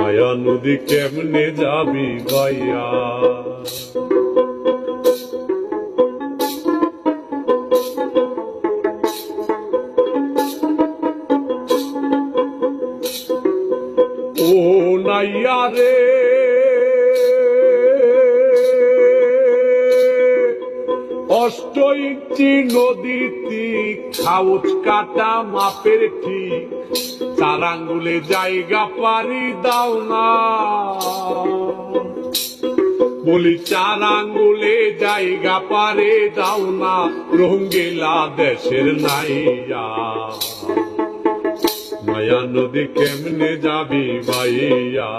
মায়া নদী কেমনে যাবি ভাইয়া? ও নাইয়া রে। অষ্ট ইঞ্চি নদীতে খাউচ কাটা মাপের ঠিক। চার আঙ্গুলে জায়গা পারি দাও না। বলি চার আঙ্গুলে জায়গা পারে দাও না রঙ্গিলা দেশের নাইয়া। মায়া নদী কেমনে যাবি ভাইয়া?